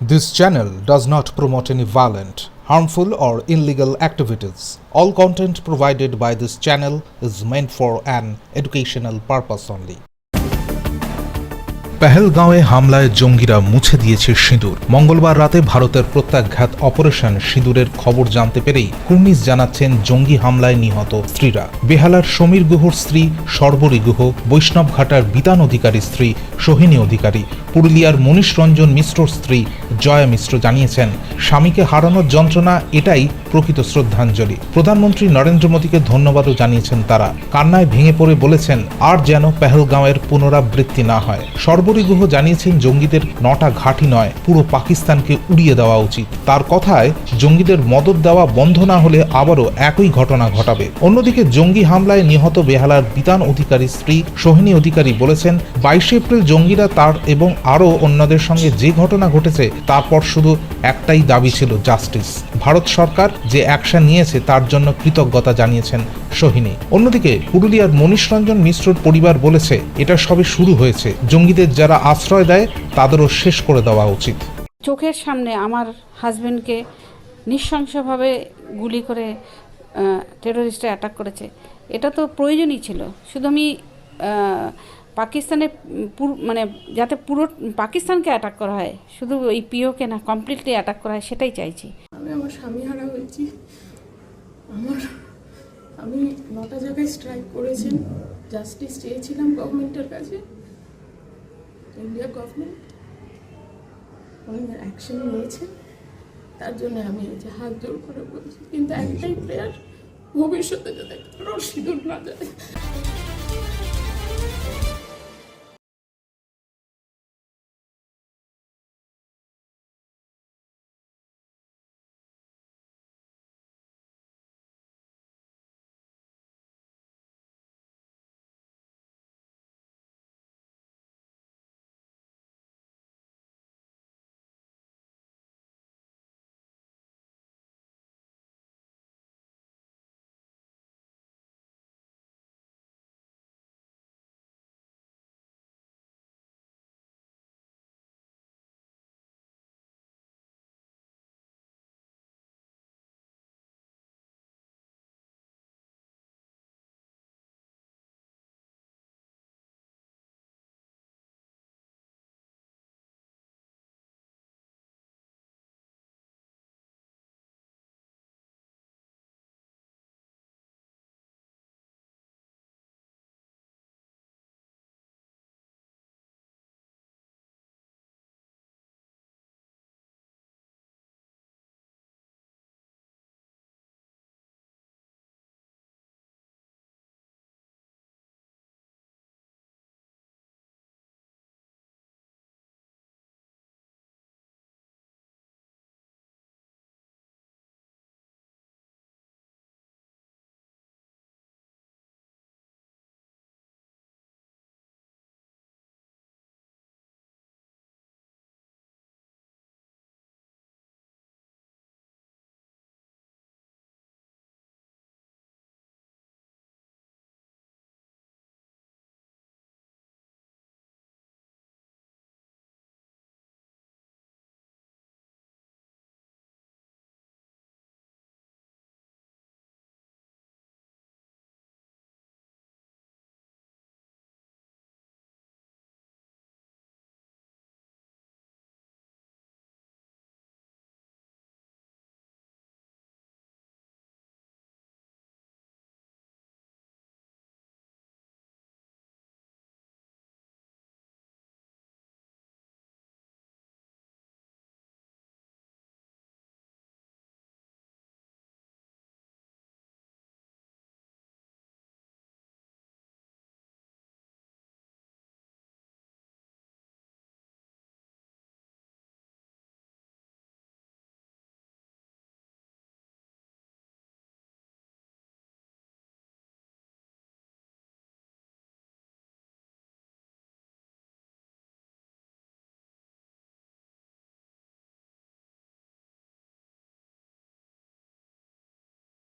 This channel does not promote any violent, harmful, or illegal activities. All content provided by this channel is meant for an educational purpose only. পেহেলগাঁওয়ে হামলায় জঙ্গিরা মুছে দিয়েছে সিঁদুর মঙ্গলবার রাতে ভারতের প্রত্যাঘাত অপারেশন সিঁদুরের খবর জানতে পেরেই কুর্নিশ জানাচ্ছেন জঙ্গি হামলায় নিহত স্ত্রীরা বেহালার সমীর গুহর স্ত্রী সর্বরী গুহ বৈষ্ণবঘাটার বিতান অধিকারী স্ত্রী সোহিনী অধিকারী পুরুলিয়ার মনীষ রঞ্জন মিশ্রর স্ত্রী জয়া মিশ্র জানিয়েছেন, স্বামীকে হারানোর যন্ত্রণা এটাই প্রকৃত শ্রদ্ধাঞ্জলি। প্রধানমন্ত্রী নরেন্দ্র মোদীকে ধন্যবাদও জানিয়েছেন তারা। কান্নায় ভেঙে পড়ে বলেছেন, আর যেন পেহেলগাঁওয়ের পুনরাবৃত্তি না হয়। সর্বরী গুহ জানিয়েছেন, জঙ্গিদের নটা ঘাঁটি নয়, পুরো পাকিস্তানকে উড়িয়ে দেওয়া উচিত। তার কথায়, জঙ্গিদের মদত দেওয়া বন্ধ না হলে আবারও একই ঘটনা ঘটাবে। অন্যদিকে জঙ্গি হামলায় নিহত বেহালার বিতান অধিকারী স্ত্রী সোহিনী অধিকারী বলেছেন, বাইশে এপ্রিল জঙ্গিরা তার এবং আরও অন্যদের সঙ্গে যে ঘটনা ঘটেছে তারপর শুধু একটাই দাবি ছিল জাস্টিস। ভারত সরকার যে অ্যাকশন নিয়েছে, তার জন্য কৃতজ্ঞতা জানিয়েছেন সোহিনী। অন্যদিকে পুরুলিয়ার মনীষ রঞ্জন মিশ্রর পরিবার বলেছে, এটা সবে শুরু হয়েছে। জঙ্গিদের যারা আশ্রয় দেয়, তাদেরও শেষ করে দেওয়া উচিত। চোখের সামনে আমার হাজবেন্ডকে নৃশংসভাবে গুলি করে টেরোরিস্টরা অ্যাটাক করেছে। এটা তো প্রয়োজনই ছিল। শুধু আমি পাকিস্তানের মানে যাতে পুরো পাকিস্তানকে অ্যাটাক করা হয়, শুধু ওই পিওকে না কমপ্লিটলি অ্যাটাক করা হয়, সেটাই চাইছি। আমি আমার স্বামী হারা হয়েছি। আমার আমি নটা জায়গায় স্ট্রাইক করেছেন। জাস্টিস চেয়েছিলাম গভর্নমেন্টের কাছে। ইন্ডিয়া গভর্নমেন্ট উনি অ্যাকশন নিয়েছেন তার জন্য আমি এই যে হাত জোর করে বলছি। কিন্তু একটাই প্রেয়ার ভবিষ্যতে যাতে কারোর সিঁদুর না যায়